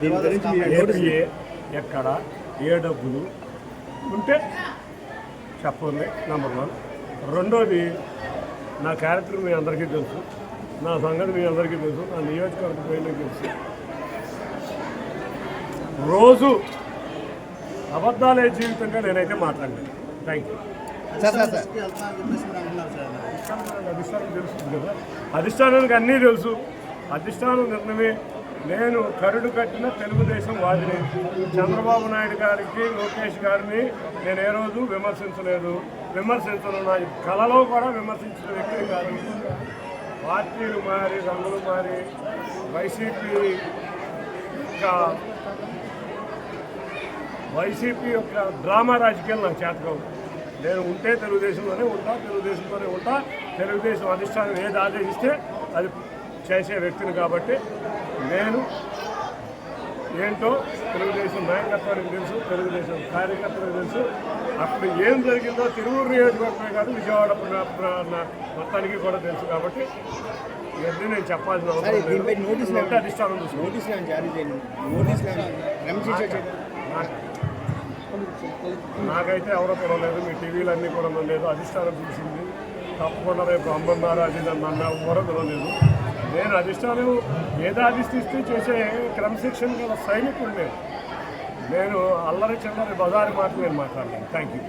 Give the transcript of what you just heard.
దీని గురించి ఎక్కడ ఏ డబ్బులు ఉంటే చెప్పండి నెంబర్ వన్ రెండోది నా క్యారెక్టర్ మీ అందరికీ తెలుసు. నా సంగతి మీ అందరికీ తెలుసు. నా నియోజకవర్గ పోయినా తెలుసు. రోజు అబద్ధాలే జీవితంగా నేనైతే మాట్లాడలేదు. Thank you sir sir sir. అధిష్టానం తెలుస్తుంది కదా. అధిష్టానానికి అన్నీ తెలుసు. అధిష్టానం నిర్ణయమే నేను కరుడు కట్టిన తెలుగుదేశం వాదిని. చంద్రబాబు నాయుడు గారికి లోకేష్ గారిని నేను ఏ రోజు విమర్శించలేదు. విమర్శించను నా కళలో కూడా విమర్శించిన వ్యక్తి కాదు. పార్టీలు మారి రంగులు మారి వైసీపీ యొక్క వైసీపీ యొక్క డ్రామా రాజకీయాలు నాకు చేతకావు. నేను ఉంటే తెలుగుదేశంలోనే ఉంటా తెలుగుదేశంలోనే ఉంటా. తెలుగుదేశం అధిష్టానం ఏది ఆదేశిస్తే అది చేసే వ్యక్తిని కాబట్టి నేను ఏంటో తెలుగుదేశం నాయకత్వానికి తెలుసు తెలుగుదేశం కార్యకర్తలకు తెలుసు. అప్పుడు ఏం జరిగిందో తిరువురు నియోజకవర్గమే కాదు విజయవాడ మొత్తానికి కూడా తెలుసు కాబట్టి ఇవన్నీ నేను చెప్పాల్సిన సార్ అవసరం ఉంటే అధిష్టానం ఏమైనా జారీ చేయండి. నాకు- నాకైతే ఎవరో పిలవలేదు మీ టీవీలు అన్నీ కూడా లేదు. అధిష్టానం పిలిచింది తప్పకుండా రేపు అమ్మన్నారు అది నన్ను అన్న ఎవరో పిలవలేదు నేను అధిష్టానం ఏదో చేసే క్రమశిక్షణ గల సైనికుడు నేను. నేను అల్లరి చిల్లరి బజారు మాట నేను మాట్లాడలేను. Thank you